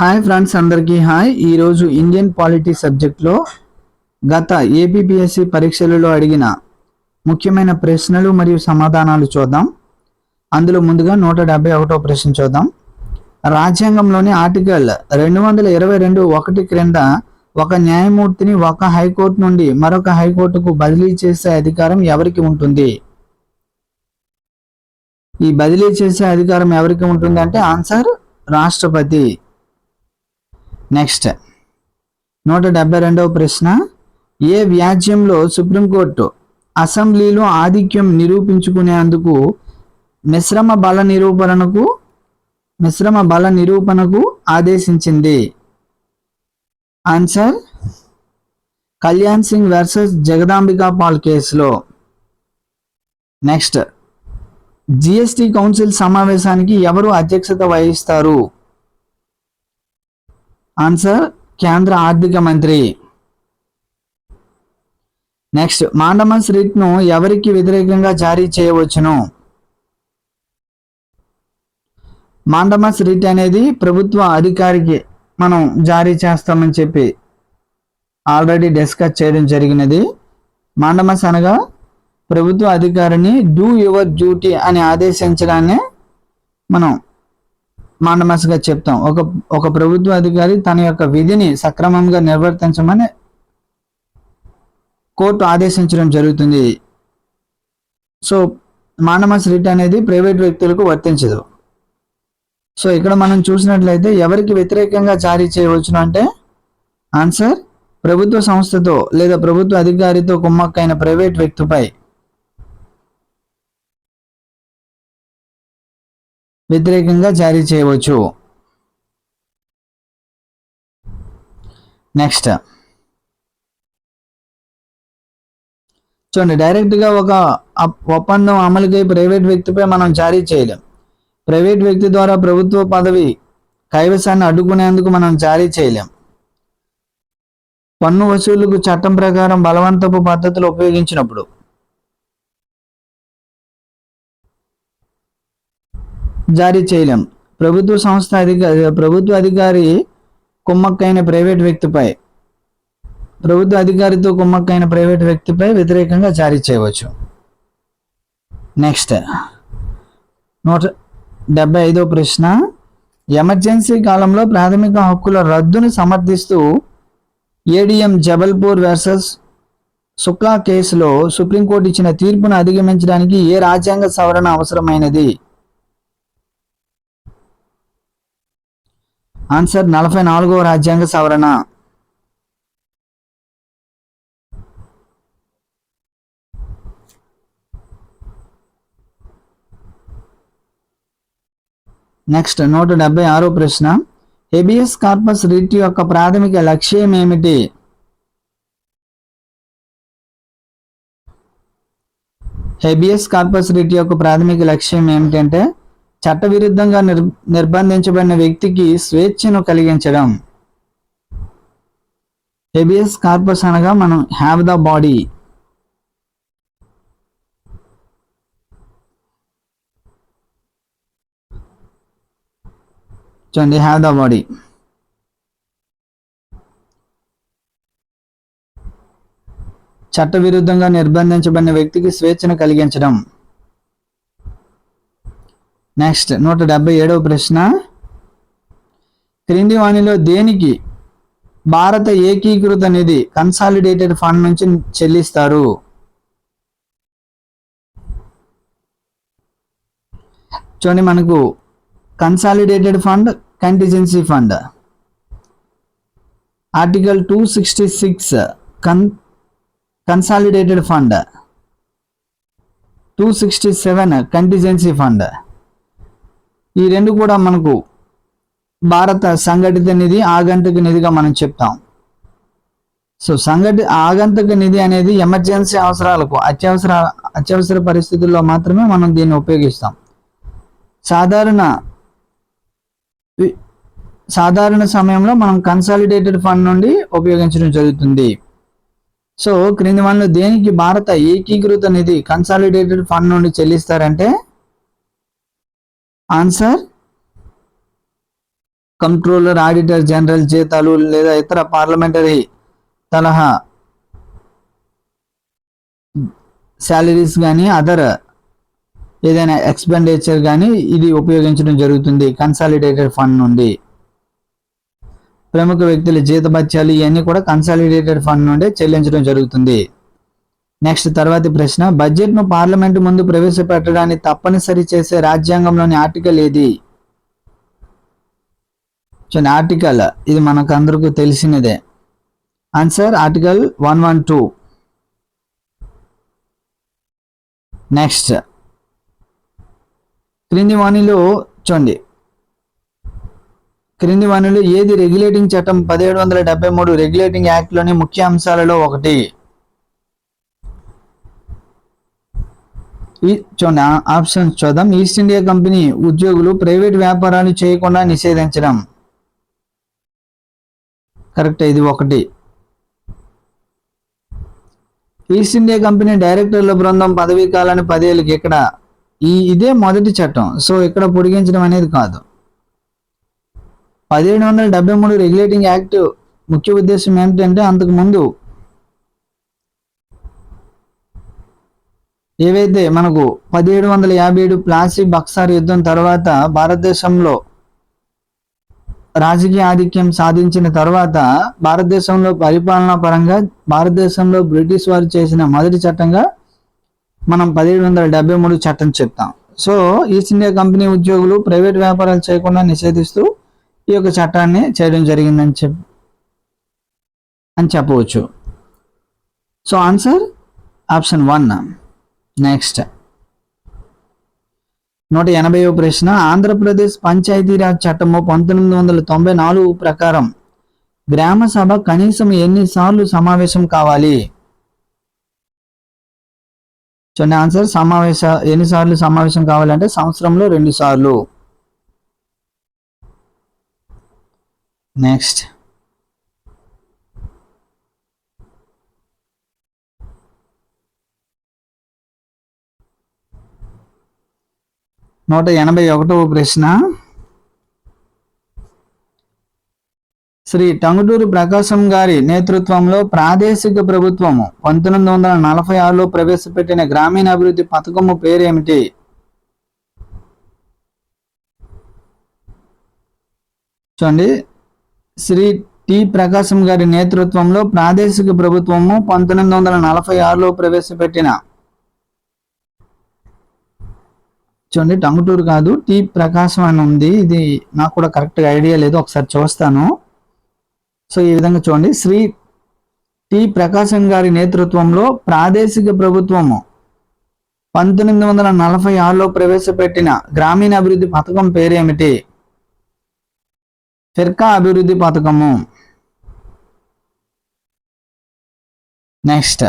Hi friends అందరికీ hi. ఈరోజు Indian polity సబ్జెక్ట్లో గత ఏపీపీఎస్సి పరీక్షలలో అడిగిన ముఖ్యమైన ప్రశ్నలు మరియు సమాధానాలు చూద్దాం. అందులో ముందుగా నూట డెబ్బై ఒకటో ప్రశ్న చూద్దాం. రాజ్యాంగంలోని ఆర్టికల్ రెండు వందల ఇరవై రెండు ఒకటి క్రింద ఒక న్యాయమూర్తిని ఒక హైకోర్టు నుండి మరొక హైకోర్టుకు బదిలీ చేసే అధికారం ఎవరికి ఉంటుంది? ఈ బదిలీ చేసే అధికారం ఎవరికి ఉంటుంది అంటే ఆన్సర్ రాష్ట్రపతి. నెక్స్ట్ నూట డెబ్బై రెండవ ప్రశ్న. ఏ వ్యాజ్యంలో సుప్రీంకోర్టు అసెంబ్లీలో ఆధిక్యం నిరూపించుకునేందుకు మిశ్రమ బల నిరూపణకు మిశ్రమ బల నిరూపణకు ఆదేశించింది? ఆన్సర్ కళ్యాణ్ సింగ్ వర్సెస్ జగదాంబికా పాల్ కేసులో. నెక్స్ట్ జిఎస్టి కౌన్సిల్ సమావేశానికి ఎవరు అధ్యక్షత వహిస్తారు? ఆన్సర్ కేంద్ర ఆర్థిక మంత్రి నెక్స్ట్ మాండమస్ రిట్ను ఎవరికి వ్యతిరేకంగా జారీ చేయవచ్చును? మాండమస్ రిట్ అనేది ప్రభుత్వ అధికారికి మనం జారీ చేస్తామని చెప్పి ఆల్రెడీ డిస్కస్ చేయడం జరిగినది. మాండమస్ అనగా ప్రభుత్వ అధికారిని డూ యువర్ డ్యూటీ అని ఆదేశించడాన్ని మనం మాండమస్గా చెప్తాం. ఒక ఒక ప్రభుత్వ అధికారి తన యొక్క విధిని సక్రమంగా నిర్వర్తించమని కోర్టు ఆదేశించడం జరుగుతుంది. సో మాండమస్ రిట్ అనేది ప్రైవేట్ వ్యక్తులకు వర్తించదు. సో ఇక్కడ మనం చూసినట్లయితే ఎవరికి వ్యతిరేకంగా జారీ చేయవచ్చును అంటే ఆన్సర్ ప్రభుత్వ సంస్థతో లేదా ప్రభుత్వ అధికారితో కుమ్మక్కైన ప్రైవేట్ వ్యక్తిపై. వ్యతిరేకంగా జారీ చేయవచ్చు. నెక్స్ట్ చూడండి డైరెక్ట్గా ఒక ఒప్పందం అమలుకై ప్రైవేట్ వ్యక్తిపై మనం జారీ చేయలేం. ప్రైవేట్ వ్యక్తి ద్వారా ప్రభుత్వ పదవి కైవసాన్ని అడ్డుకునేందుకు మనం జారీ చేయలేం. పన్ను వసూలుకు చట్టం ప్రకారం బలవంతపు పద్ధతులు ఉపయోగించినప్పుడు జారీ చేయలేం. ప్రభుత్వ సంస్థ అధికారి ప్రభుత్వ అధికారి కుమ్మక్కైన ప్రైవేట్ వ్యక్తిపై ప్రభుత్వ అధికారితో కుమ్మక్కైన ప్రైవేట్ వ్యక్తిపై వ్యతిరేకంగా జారీ చేయవచ్చు. నెక్స్ట్ నూట డెబ్బై ఐదో ప్రశ్న. ఎమర్జెన్సీ కాలంలో ప్రాథమిక హక్కుల రద్దును సమర్థిస్తూ ఏడిఎం జబల్పూర్ వర్సెస్ శుక్లా కేసులో సుప్రీంకోర్టు ఇచ్చిన తీర్పును అధిగమించడానికి ఏ రాజ్యాంగ సవరణ అవసరమైనది? ఆన్సర్ నలభై నాలుగవ రాజ్యాంగ సవరణ. నెక్స్ట్ నూట డెబ్బై ఆరో ప్రశ్న. హెబియస్ కార్పస్ రిట్ యొక్క ప్రాథమిక లక్ష్యం ఏమిటి? హెబియస్ కార్పస్ రిట్ యొక్క ప్రాథమిక లక్ష్యం ఏమిటంటే చట్టవిరుద్ధంగా నిర్ నిర్బంధించబడిన వ్యక్తికి స్వేచ్ఛను కలిగించడం. హెబియస్ కార్పస్ అనగా మనం హ్యావ్ ద బాడీ చూడండి హ్యావ్ ద బాడీ చట్టవిరుద్ధంగా నిర్బంధించబడిన వ్యక్తికి స్వేచ్ఛను కలిగించడం. నెక్స్ట్ నూట డెబ్బై ఏడవ ప్రశ్న. క్రింది వాణిలో దేనికి భారత ఏకీకృత నిధి కన్సాలిడేటెడ్ ఫండ్ నుంచి చెల్లిస్తారు? చూడండి మనకు consolidated fund contingency fund article two sixty six కన్ consolidated fund two sixty seven contingency fund ఈ రెండు కూడా మనకు భారత సంఘటిత నిధి ఆగంతుక నిధిగా మనం చెప్తాం. సో సంఘటి ఆగంతుక నిధి అనేది ఎమర్జెన్సీ అవసరాలకు అత్యవసర అత్యవసర పరిస్థితుల్లో మాత్రమే మనం దీన్ని ఉపయోగిస్తాం. సాధారణ సాధారణ సమయంలో మనం కన్సాలిడేటెడ్ ఫండ్ నుండి ఉపయోగించడం జరుగుతుంది. సో క్రింది వాళ్ళు దేనికి భారత ఏకీకృత నిధి కన్సాలిడేటెడ్ ఫండ్ నుండి చెల్లిస్తారంటే ఆన్సర్ కంట్రోలర్ ఆడిటర్ జనరల్ జీతాలు లేదా ఇతర పార్లమెంటరీ తలహా శాలరీస్ కానీ అదర్ ఏదైనా ఎక్స్పెండిచర్ కానీ ఇది ఉపయోగించడం జరుగుతుంది కన్సాలిడేటెడ్ ఫండ్ నుండి. ప్రముఖ వ్యక్తుల జీతభత్యాలు ఇవన్నీ కూడా కన్సాలిడేటెడ్ ఫండ్ నుండి చెల్లించడం జరుగుతుంది. నెక్స్ట్ తర్వాతి ప్రశ్న బడ్జెట్ను పార్లమెంట్ ముందు ప్రవేశపెట్టడానికి తప్పనిసరి చేసే రాజ్యాంగంలోని ఆర్టికల్ ఏది? చూడండి ఆర్టికల్ ఇది మనకు అందరికీ తెలిసినదే. Answer article one one two. Next క్రింది వాణిలో చూడండి క్రింది వాణిలో ఏది రెగ్యులేటింగ్ చట్టం పదిహేడు వందల డెబ్బై మూడు రెగ్యులేటింగ్ యాక్ట్లోని ముఖ్య అంశాలలో ఒకటి? ఈ చూడండి ఆప్షన్ చూద్దాం. ఈస్ట్ ఇండియా కంపెనీ ఉద్యోగులు ప్రైవేట్ వ్యాపారాలు చేయకుండా నిషేధించడం. కరెక్ట్ ఇది ఒకటి. ఈస్ట్ ఇండియా కంపెనీ డైరెక్టర్ల బృందం పదవీ కాలాన్ని పదేళ్ళకి ఇక్కడ ఈ ఇదే మొదటి చట్టం. సో ఇక్కడ పొడిగించడం అనేది కాదు. పదిహేడు వందల డెబ్బై మూడు రెగ్యులేటింగ్ యాక్ట్ ముఖ్య ఉద్దేశం ఏంటంటే అంతకు ముందు ఏవైతే మనకు పదిహేడు వందల యాభై ఏడు ప్లాసీ బక్సార్ యుద్ధం తర్వాత భారతదేశంలో రాజకీయ ఆధిక్యం సాధించిన తర్వాత భారతదేశంలో పరిపాలనా పరంగా భారతదేశంలో బ్రిటిష్ వారు చేసిన మొదటి చట్టంగా మనం పదిహేడు వందల డెబ్బై మూడు చట్టం చెప్తాం. సో ఈస్ట్ ఇండియా కంపెనీ ఉద్యోగులు ప్రైవేట్ వ్యాపారాలు చేయకుండా నిషేధిస్తూ ఈ యొక్క చట్టాన్ని చేయడం జరిగిందని చెప్ అని చెప్పవచ్చు. So answer option one. Next నూట ఎనభై ప్రశ్న. ఆంధ్రప్రదేశ్ పంచాయతీరాజ్ చట్టము పంతొమ్మిది వందల తొంభై నాలుగు ప్రకారం గ్రామ సభ కనీసం ఎన్నిసార్లు సమావేశం కావాలి? చూడండి ఆన్సర్ సమావేశ ఎన్నిసార్లు సమావేశం కావాలంటే సంవత్సరంలో రెండు సార్లు. నెక్స్ట్ నూట ఎనభై ఒకటవ ప్రశ్న. శ్రీ టంగుటూరి ప్రకాశం గారి నేతృత్వంలో ప్రాదేశిక ప్రభుత్వము పంతొమ్మిది వందల నలభై ఆరులో ప్రవేశపెట్టిన గ్రామీణాభివృద్ధి పథకము పేరేమిటి? చూడండి. శ్రీ టి ప్రకాశం గారి నేతృత్వంలో ప్రాదేశిక ప్రభుత్వము పంతొమ్మిది వందల నలభై ఆరులో ప్రవేశపెట్టిన చూడండి టంగుటూరు కాదు టి ప్రకాశం అని ఉంది. ఇది నాకు కూడా కరెక్ట్గా ఐడియా లేదు ఒకసారి చూస్తాను. సో ఈ విధంగా చూడండి. శ్రీ టి ప్రకాశం గారి నేతృత్వంలో ప్రాదేశిక ప్రభుత్వము పంతొమ్మిది వందల నలభై ఆరులో ప్రవేశపెట్టిన గ్రామీణ అభివృద్ధి పథకం పేరేమిటి? ఫిర్కా అభివృద్ధి పథకము. నెక్స్ట్.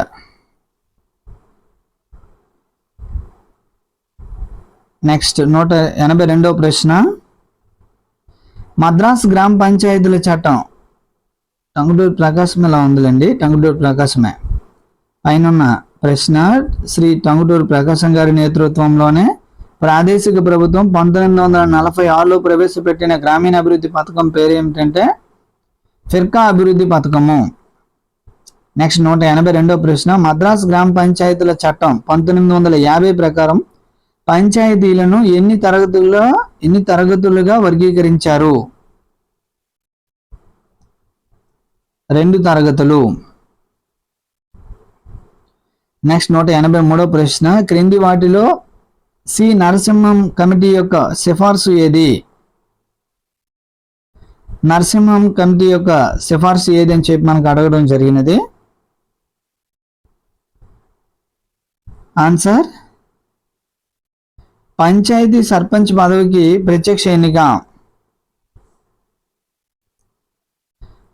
నెక్స్ట్ నూట ఎనభై రెండవ ప్రశ్న. మద్రాస్ గ్రామ పంచాయతీల చట్టం. టంగుటూరు ప్రకాశం ఇలా ఉందిలేండి? టంగుటూరు ప్రకాశమే. పైన ప్రశ్న శ్రీ టంగుటూరు ప్రకాశం గారి నేతృత్వంలోనే ప్రాదేశిక ప్రభుత్వం పంతొమ్మిది వందల నలభై ఆరులో ప్రవేశపెట్టిన గ్రామీణ అభివృద్ధి పథకం పేరు ఏమిటంటే ఫిర్కా అభివృద్ధి పథకము. నెక్స్ట్ నూట ఎనభై రెండో ప్రశ్న మద్రాస్ గ్రామ పంచాయతీల చట్టం పంతొమ్మిది వందల యాభై ప్రకారం పంచాయతీలను ఎన్ని తరగతుల్లో ఎన్ని తరగతులుగా వర్గీకరించారు? రెండు తరగతులు. నెక్స్ట్ నూట ఎనభై మూడో ప్రశ్న. క్రింది వాటిలో సి. నరసింహం కమిటీ యొక్క సిఫార్సు ఏది? నరసింహం కమిటీ యొక్క సిఫార్సు ఏది అని చెప్పి మనకు అడగడం జరిగినది? ఆన్సర్? పంచాయతీ సర్పంచ్ పదవికి ప్రత్యక్ష ఎన్నిక.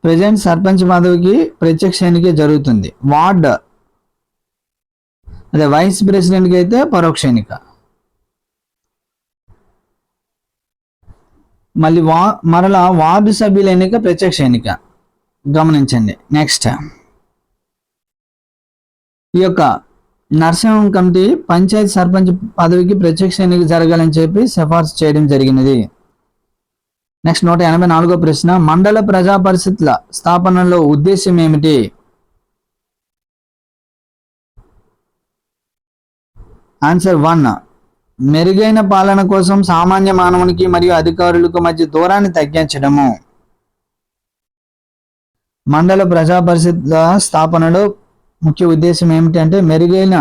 ప్రజెంట్ సర్పంచ్ పదవికి ప్రత్యక్ష ఎన్నిక జరుగుతుంది. వార్డ్. అదే వైస్ ప్రెసిడెంట్కి అయితే పరోక్ష ఎన్నిక. మళ్ళీ వా మరలా వార్డు సభ్యుల ఎన్నిక ప్రత్యక్ష ఎన్నిక. గమనించండి. నెక్స్ట్. ఈ యొక్క నర్సింహం కమిటీ పంచాయతీ సర్పంచ్ పదవికి ప్రత్యక్ష ఎన్నిక జరగాలని చెప్పి సిఫార్సు చేయడం జరిగినది. నెక్స్ట్ నూట ఎనభై నాలుగో ప్రశ్న మండల ప్రజా పరిషత్ల స్థాపనలో ఉద్దేశం ఏమిటి? ఆన్సర్ వన్ మెరుగైన పాలన కోసం సామాన్య మానవునికి మరియు అధికారులకు మధ్య దూరాన్ని తగ్గించడము. మండల ప్రజా పరిషత్ల స్థాపనలో ముఖ్య ఉద్దేశం ఏమిటంటే మెరుగైన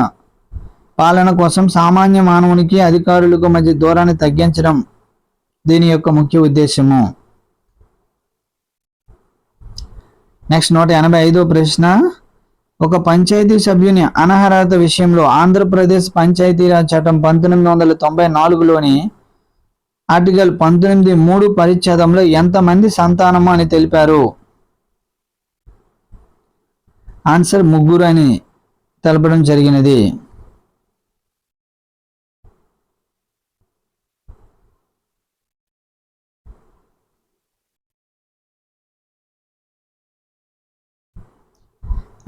పాలన కోసం సామాన్య మానవునికి అధికారులకు మధ్య దూరాన్ని తగ్గించడం దీని యొక్క ముఖ్య ఉద్దేశము. నెక్స్ట్ నూట ఎనభై ఐదో ప్రశ్న. ఒక పంచాయతీ సభ్యుని అనర్హత విషయంలో ఆంధ్రప్రదేశ్ పంచాయతీరాజ్ చట్టం పంతొమ్మిది వందల తొంభై నాలుగులోని ఆర్టికల్ పంతొమ్మిది మూడు పరిచ్ఛేదంలో ఎంతమంది సంతానము అని తెలిపారు? ఆన్సర్ ముగ్గురు అని తెలపడం జరిగినది.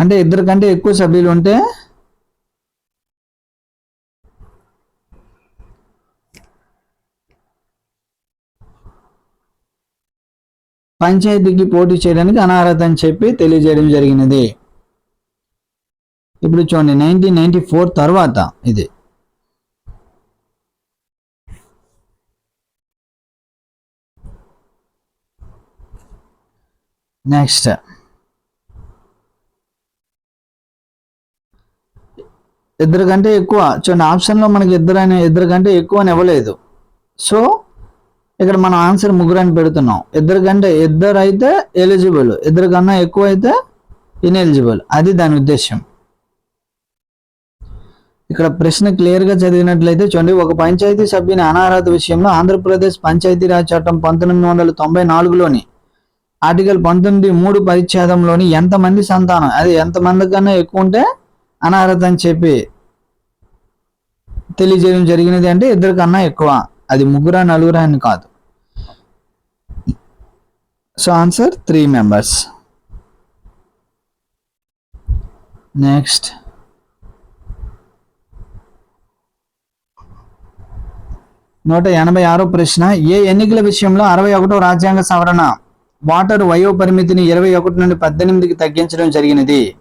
అంటే ఇద్దరు కంటే ఎక్కువ సభ్యులు ఉంటే పంచాయతీకి పోటీ చేయడానికి అనర్హత అని చెప్పి తెలియజేయడం జరిగినది. ఇప్పుడు చూడండి నైన్టీన్ నైన్టీ ఫోర్ తర్వాత ఇది. నెక్స్ట్ ఇద్దరు కంటే ఎక్కువ చూడండి ఆప్షన్లో మనకి ఇద్దరు అనే ఇద్దరు కంటే ఎక్కువ అని ఇవ్వలేదు. సో ఇక్కడ మనం ఆన్సర్ ముగ్గురు అని పెడుతున్నాం. ఇద్దరు కంటే ఇద్దరు అయితే ఎలిజిబుల్ ఇద్దరు కన్నా ఎక్కువ అయితే ఇన్ఎలిజిబుల్ అది దాని ఉద్దేశం ఇక్కడ ప్రశ్న క్లియర్గా చదివినట్లయితే చూడండి ఒక పంచాయతీ సభ్యుని అనార్హత విషయంలో ఆంధ్రప్రదేశ్ పంచాయతీరాజ్ చట్టం పంతొమ్మిది వందల తొంభై నాలుగులోని ఆర్టికల్ పంతొమ్మిది మూడు పరిచ్ఛేదంలోని ఎంతమంది సంతానం అది ఎంతమంది కన్నా ఎక్కువ ఉంటే అనర్హత అని చెప్పి తెలియజేయడం జరిగినది అంటే ఇద్దరు కన్నా ఎక్కువ అది ముగ్గురా నలుగురా అని కాదు. So answer three members next నూట ఎనభై ఆరో ప్రశ్న ఏ ఎన్నికల విషయంలో అరవై ఒకటో రాజ్యాంగ సవరణ? వాటర్ వయో పరిమితిని ఇరవై ఒకటి నుండి పద్దెనిమిదికి తగ్గించడం జరిగినది.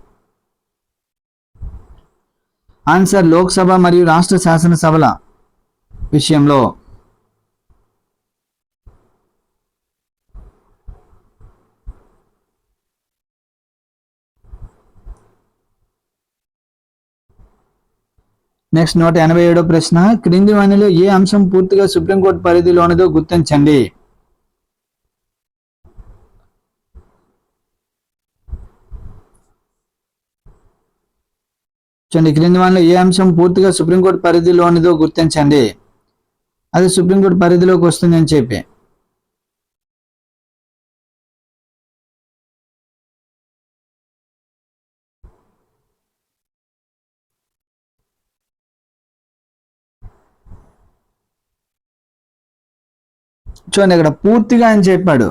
ఆన్సర్ లోక్సభ మరియు రాష్ట్ర శాసనసభల విషయంలో. నెక్స్ట్ నూట ఎనభై ఏడో ప్రశ్న. క్రింది వాణిలో ఏ అంశం పూర్తిగా సుప్రీంకోర్టు పరిధిలోనిదో గుర్తించండి. చూడండి క్రింది వాణిలో ఏ అంశం పూర్తిగా సుప్రీంకోర్టు పరిధిలోనిదో గుర్తించండి. అది సుప్రీంకోర్టు పరిధిలోకి వస్తుందని చెప్పి. చూడండి ఇక్కడ పూర్తిగా అని చెప్పాడు.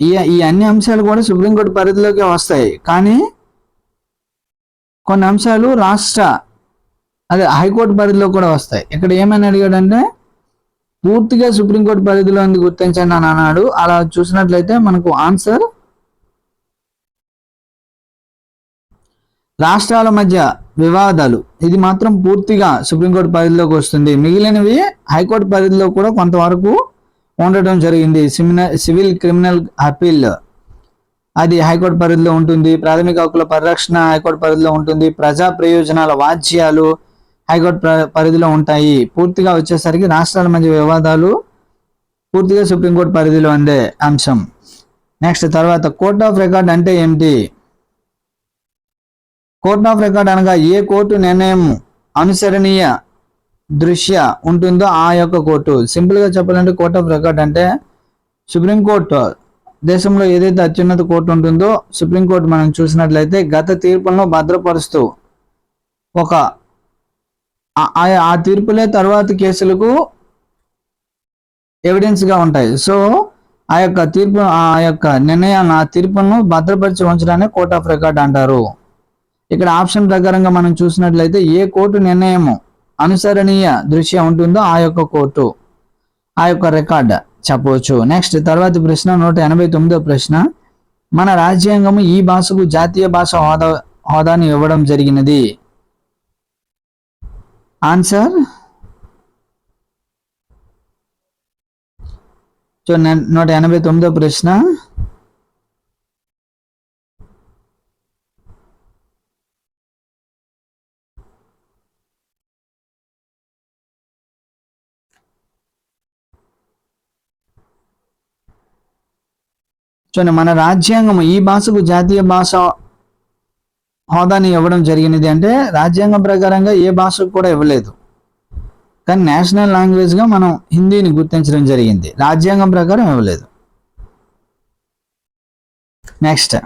ఈ ఈ అన్ని అంశాలు కూడా సుప్రీంకోర్టు పరిధిలోకి వస్తాయి. కానీ కొన్ని అంశాలు రాష్ట్ర అదే హైకోర్టు పరిధిలో కూడా వస్తాయి. ఇక్కడ ఏమని అడిగాడంటే పూర్తిగా సుప్రీంకోర్టు పరిధిలో ఉంది గుర్తించండి అని అన్నాడు. అలా చూసినట్లయితే మనకు ఆన్సర్ రాష్ట్రాల మధ్య వివాదాలు. ఇది మాత్రం పూర్తిగా సుప్రీంకోర్టు పరిధిలోకి వస్తుంది. మిగిలినవి హైకోర్టు పరిధిలో కూడా కొంతవరకు ఉండటం జరిగింది. సివిల్ క్రిమినల్ అప్పీల్ అది హైకోర్టు పరిధిలో ఉంటుంది. ప్రాథమిక హక్కుల పరిరక్షణ హైకోర్టు పరిధిలో ఉంటుంది. ప్రజా ప్రయోజనాల వాజ్యాలు హైకోర్టు పరిధిలో ఉంటాయి. పూర్తిగా వచ్చేసరికి రాష్ట్రాల మధ్య వివాదాలు పూర్తిగా సుప్రీంకోర్టు పరిధిలో ఉండే అంశం. నెక్స్ట్ తర్వాత కోర్ట్ ఆఫ్ రికార్డ్ అంటే ఏమిటి? కోర్ట్ ఆఫ్ రికార్డ్ అనగా ఏ కోర్టు నిర్ణయం అనుసరణీయ దృశ్య ఉంటుందో ఆ యొక్క కోర్టు. సింపుల్గా చెప్పాలంటే కోర్ట్ ఆఫ్ రికార్డ్ అంటే సుప్రీంకోర్టు దేశంలో ఏదైతే అత్యున్నత కోర్టు ఉంటుందో సుప్రీంకోర్టు మనం చూసినట్లయితే గత తీర్పులను భద్రపరుస్తూ ఒక ఆ తీర్పులే తర్వాత కేసులకు ఎవిడెన్స్గా ఉంటాయి. సో ఆ యొక్క తీర్పు ఆ యొక్క నిర్ణయాన్ని ఆ తీర్పును భద్రపరిచి ఉంచడాన్ని కోర్ట్ ఆఫ్ రికార్డ్ అంటారు. ఇక్కడ ఆప్షన్ ప్రకారంగా మనం చూసినట్లయితే ఏ కోర్టు నిర్ణయము అనుసరణీయ దృశ్యం ఉంటుందో ఆ యొక్క కోర్టు ఆ యొక్క రికార్డ్ చెప్పవచ్చు. నెక్స్ట్ తర్వాతి ప్రశ్న నూట ఎనభై తొమ్మిదో ప్రశ్న. మన రాజ్యాంగము ఈ భాషకు జాతీయ భాష హోదా హోదాను ఇవ్వడం జరిగినది. ఆన్సర్ సో నూట ఎనభై తొమ్మిదో ప్రశ్న. చూడండి మన రాజ్యాంగం ఈ భాషకు జాతీయ భాష హోదాని ఇవ్వడం జరిగినది అంటే రాజ్యాంగం ప్రకారంగా ఏ భాషకు కూడా ఇవ్వలేదు. కానీ నేషనల్ లాంగ్వేజ్గా మనం హిందీని గుర్తించడం జరిగింది. రాజ్యాంగం ప్రకారం ఇవ్వలేదు. నెక్స్ట్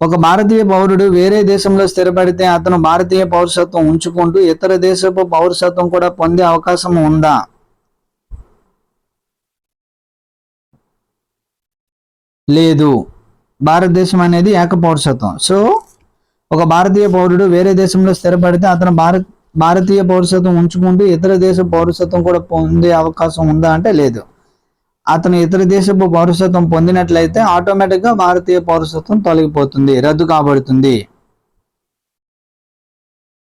ఒక భారతీయ పౌరుడు వేరే దేశంలో స్థిరపడితే అతను భారతీయ పౌరసత్వం ఉంచుకుంటూ ఇతర దేశపు పౌరసత్వం కూడా పొందే అవకాశం ఉందా? లేదు. భారతదేశం అనేది ఏక పౌరసత్వం. సో ఒక భారతీయ పౌరుడు వేరే దేశంలో స్థిరపడితే అతను భారత్ భారతీయ పౌరసత్వం ఉంచుకుంటూ ఇతర దేశ పౌరసత్వం కూడా పొందే అవకాశం ఉందా అంటే లేదు. అతను ఇతర దేశపు పౌరసత్వం పొందినట్లయితే ఆటోమేటిక్గా భారతీయ పౌరసత్వం తొలగిపోతుంది రద్దు కాబడుతుంది.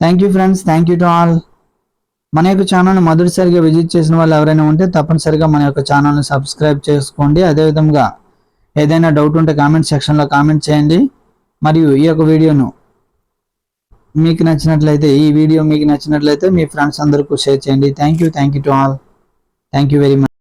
Thank you friends thank you to all మన యొక్క ఛానల్ని మొదటిసారిగా విజిట్ చేసిన వాళ్ళు ఎవరైనా ఉంటే తప్పనిసరిగా మన యొక్క ఛానల్ని సబ్స్క్రైబ్ చేసుకోండి. అదేవిధంగా ఏదైనా డౌట్ ఉంటే కామెంట్ సెక్షన్లో కామెంట్ చేయండి. మరియు ఈ యొక్క వీడియోను మీకు నచ్చినట్లయితే ఈ వీడియో మీకు నచ్చినట్లయితే మీ ఫ్రెండ్స్ అందరికీ షేర్ చేయండి. Thank you thank you to all thank you very much